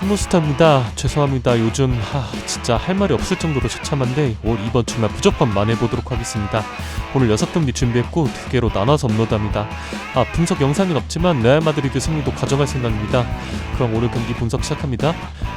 푸무스타입니다. 죄송합니다. 요즘 하, 진짜 할 말이 없을 정도로 처참한데 올 이번 주말 무조건 만회보도록 하겠습니다. 오늘 6경기 준비했고 두 개로 나눠서 업로드합니다. 아 분석 영상은 없지만 레알 마드리드 승리도 가져갈 생각입니다. 그럼 오늘 경기 분석 시작합니다.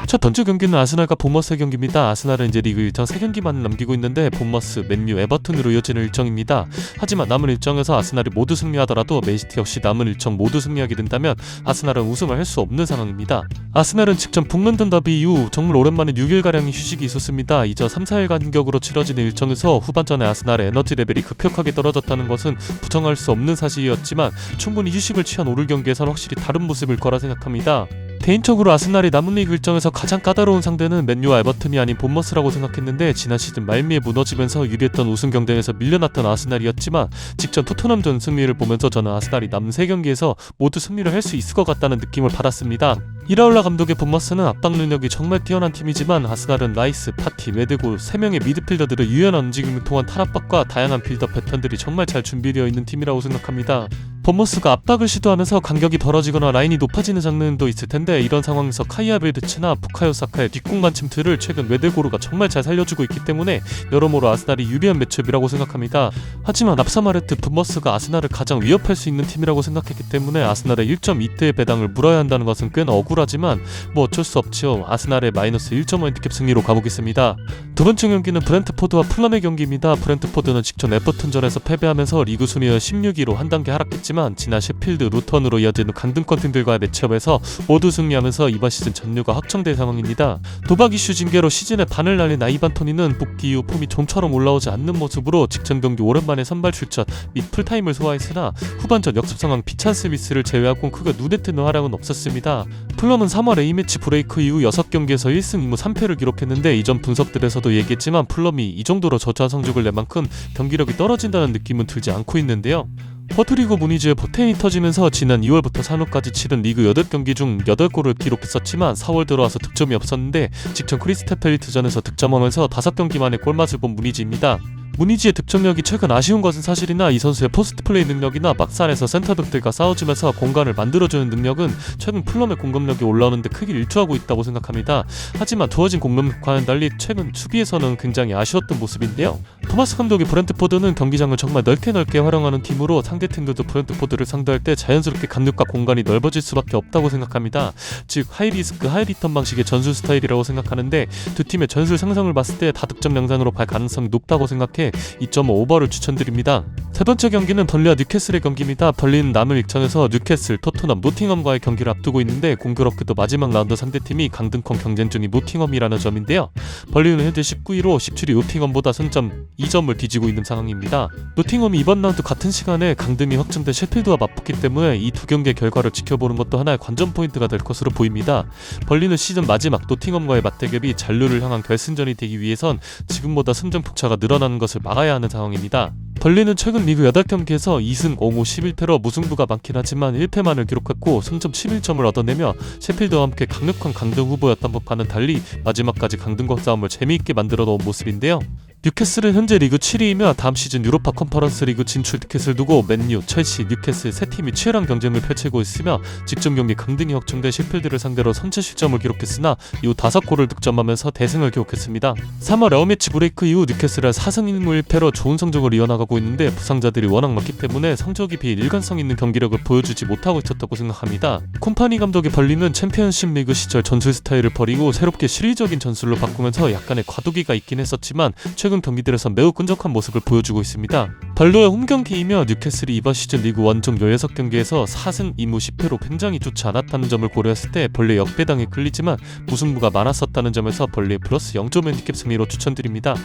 첫 번째 경기는 아스날과 본머스의 경기입니다. 아스날은 이제 리그 일정 3경기만 남기고 있는데 본머스, 맨유, 에버튼으로 이어지는 일정입니다. 하지만 남은 일정에서 아스날이 모두 승리하더라도 맨시티 역시 남은 일정 모두 승리하게 된다면 아스날은 우승을 할 수 없는 상황입니다. 아스날은 직전 북런던 더비 이후 정말 오랜만에 6일가량의 휴식이 있었습니다. 이제 3, 4일 간격으로 치러지는 일정에서 후반전에 아스날의 에너지 레벨이 급격하게 떨어졌다는 것은 부정할 수 없는 사실이었지만 충분히 휴식을 취한 오늘 경기에서는 확실히 다른 모습일 거라 생각합니다. 개인적으로 아스날이 남은 리그 일정에서 가장 까다로운 상대는 맨유와 에버튼이 아닌 본머스라고 생각했는데 지난 시즌 말미에 무너지면서 유리했던 우승 경쟁에서 밀려났던 아스날이었지만 직전 토트넘전 승리를 보면서 저는 아스날이 남은 세 경기에서 모두 승리를 할 수 있을 것 같다는 느낌을 받았습니다. 이라울라 감독의 본머스는 압박 능력이 정말 뛰어난 팀이지만 아스날은 라이스, 파티, 메드고 3명의 미드필더들을 유연한 움직임을 통한 탄압박과 다양한 빌더 패턴들이 정말 잘 준비되어 있는 팀이라고 생각합니다. 본머스가 압박을 시도하면서 간격이 벌어지거나 라인이 높아지는 장면도 있을 텐데 이런 상황에서 카이아 빌드츠나 부카요 사카의 뒷공간 침투를 최근 웨데고르가 정말 잘 살려주고 있기 때문에 여러모로 아스날이 유리한 매치업이라고 생각합니다. 하지만 앞서 말했듯 본머스가 아스날을 가장 위협할 수 있는 팀이라고 생각했기 때문에 아스날의 1.2대의 배당을 물어야 한다는 것은 꽤나 억울하지만 뭐 어쩔 수 없지요. 아스날의 마이너스 1.5 핸디캡 승리로 가보겠습니다. 두 번째 경기는 브렌트포드와 플럼의 경기입니다. 브렌트포드는 직전 에버튼전에서 패배하면서 리그 순위는 16위로 한 단계 하락했지만 지난 셰필드 루턴으로 이어지는 강등권 팀들과의 매치업에서 모두 승리하면서 이번 시즌 전류가 확정될 상황입니다. 도박 이슈 징계로 시즌에 반을 날린 아이반 토니는 복귀 이후 폼이 좀처럼 올라오지 않는 모습으로 직전 경기 오랜만에 선발 출전 및 풀타임을 소화했으나 후반전 역습 상황 비찬 스미스를 제외하고 크게 눈에 띄는 활약은 없었습니다. 플럼은 3월 A매치 브레이크 이후 6경기에서 1승 2무 3패를 기록했는데 이전 분석들에서 도 얘기했지만 플럼이 이 정도로 저조한 성적을 낸 만큼 경기력이 떨어진다는 느낌은 들지 않고 있는데요. 퍼트리고 무니즈의 포텐이 터지면서 지난 2월부터 3월까지 치른 리그 8경기 중 8골을 기록했었지만 4월 들어와서 득점이 없었는데 직전 크리스테펠리트전에서 득점하면서 5경기 만에 골맛을 본 무니즈입니다. 무니지의 득점력이 최근 아쉬운 것은 사실이나 이 선수의 포스트 플레이 능력이나 막살에서 센터백들과 싸워주면서 공간을 만들어주는 능력은 최근 플럼의 공격력이 올라오는데 크게 일조하고 있다고 생각합니다. 하지만 두어진 공격과는 달리 최근 수비에서는 굉장히 아쉬웠던 모습인데요. 토마스 감독의 브렌트포드는 경기장을 정말 넓게 넓게 활용하는 팀으로 상대 팀들도 브렌트포드를 상대할 때 자연스럽게 간격과 공간이 넓어질 수밖에 없다고 생각합니다. 즉 하이리스크 하이리턴 방식의 전술 스타일이라고 생각하는데 두 팀의 전술 생성을 봤을 때 다득점 양상으로 갈 가능성이 높다고 생각해 2.5 오버를 추천드립니다. 세 번째 경기는 벌리와 뉴캐슬의 경기입니다. 벌리는 남은 일정에서 뉴캐슬, 토트넘, 노팅엄과의 경기를 앞두고 있는데 공교롭게도 마지막 라운드 상대팀이 강등권 경쟁 중인 노팅엄이라는 점인데요. 벌리는 현재 19위로 17위 노팅엄보다 승점 2점을 뒤지고 있는 상황입니다. 노팅엄이 이번 라운드 같은 시간에 강등이 확정된 셰필드와 맞붙기 때문에 이 두 경기의 결과를 지켜보는 것도 하나의 관전 포인트가 될 것으로 보입니다. 벌리는 시즌 마지막 노팅엄과의 맞대결이 잔류를 향한 결승전이 되기 위해선 지금보다 승점 폭차가 늘어나는 것을 막아야 하는 상황입니다. 벌리는 최근 리그 8경기에서 2승 5무 11패로 무승부가 많긴 하지만 1패만을 기록했고 승점 11점을 얻어내며 셰필드와 함께 강력한 강등 후보였던 법과는 달리 마지막까지 강등권 싸움을 재미있게 만들어 놓은 모습인데요. 뉴캐슬은 현재 리그 7위이며 다음 시즌 유로파 컨퍼런스 리그 진출 티켓을 두고 맨유, 첼시, 뉴캐슬 세 팀이 치열한 경쟁을 펼치고 있으며 직전 경기 강등이 확정된 셰필드를 상대로 선체 실점을 기록했으나 이후 5골을 득점하면서 대승을 기록했습니다. 3월 에어매치 브레이크 이후 뉴캐슬은 4승 1무 1패로 좋은 성적을 이어나가고 있는데 부상자들이 워낙 많기 때문에 성적이 비해 일관성 있는 경기력을 보여주지 못하고 있었다고 생각합니다. 콤파니 감독이 벌리는 챔피언십 리그 시절 전술 스타일을 버리고 새롭게 시리적인 전술로 바꾸면서 약간의 과도기가 있긴 했었지만 최근 경기들에서 매우 끈적한 모습을 보여주고 있습니다. 벌로의 홈경기이며 뉴캐슬이 이번 시즌 리그 원정 16경기에서 4승 2무 10패로 굉장히 좋지 않았다는 점을 고려했을 때 벌레 역배당에 끌리지만 무승부가 많았었다는 점에서 벌레 플러스 0점 핸디캡 승리로 추천드립니다.